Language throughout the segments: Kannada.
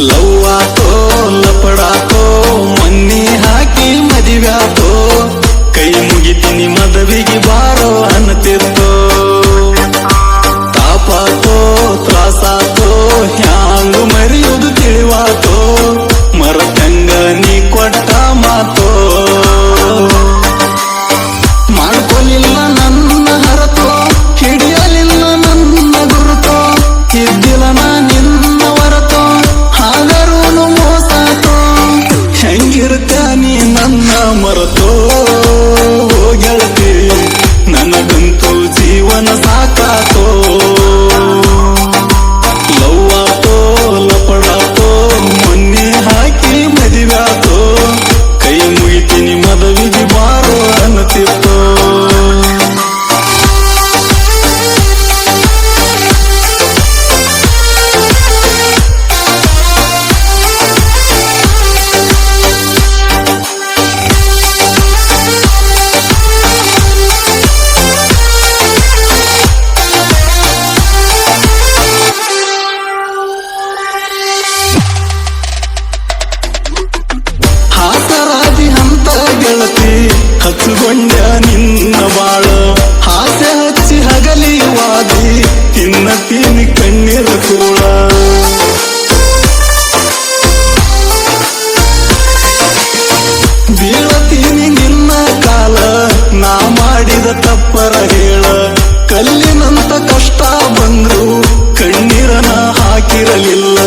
ಲವ್ ಆತೋ ಲಪಡಾತೋ ಮನ್ನಿ ಹಾಕಿ ಮದಿವ್ಯಾತೋ ಕೈ ಮುಗಿತೀನಿ maratón. ಮಾಡಿದ ತಪ್ಪರ ಹೇಳ. ಕಲ್ಲಿನಂತ ಕಷ್ಟ ಬಂದ್ರು ಕಣ್ಣೀರನ ಹಾಕಿರಲಿಲ್ಲ.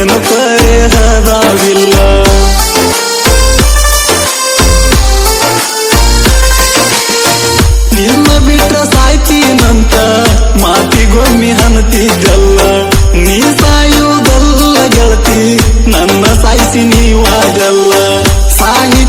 ಏನು ಪರಿಹರವಿಲ್ಲ. ನಿನ್ನ ಮಾತಿ ಸಾಯ್ತೀನಂತ ಮಾತಿಗೊಮ್ಮಿ ಹನತಿದ್ದಲ್ಲ ನೀ ಸಾಯುವುದಲ್ಲ ಗೆಳತಿ ನನ್ನ ಸಾಯಿಸಿ ನೀವಾಗಲ್ಲ. ಸಾಯಿ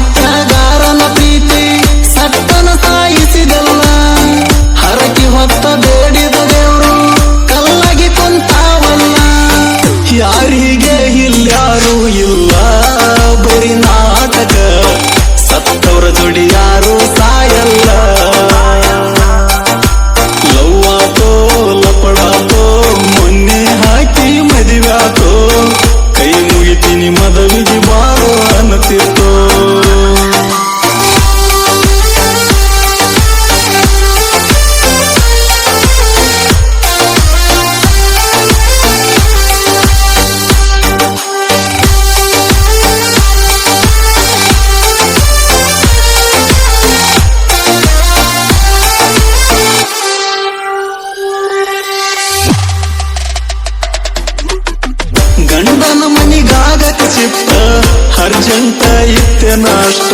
ಅರ್ಜೆಂಟ ಇತ್ತೆ ನಾಷ್ಟ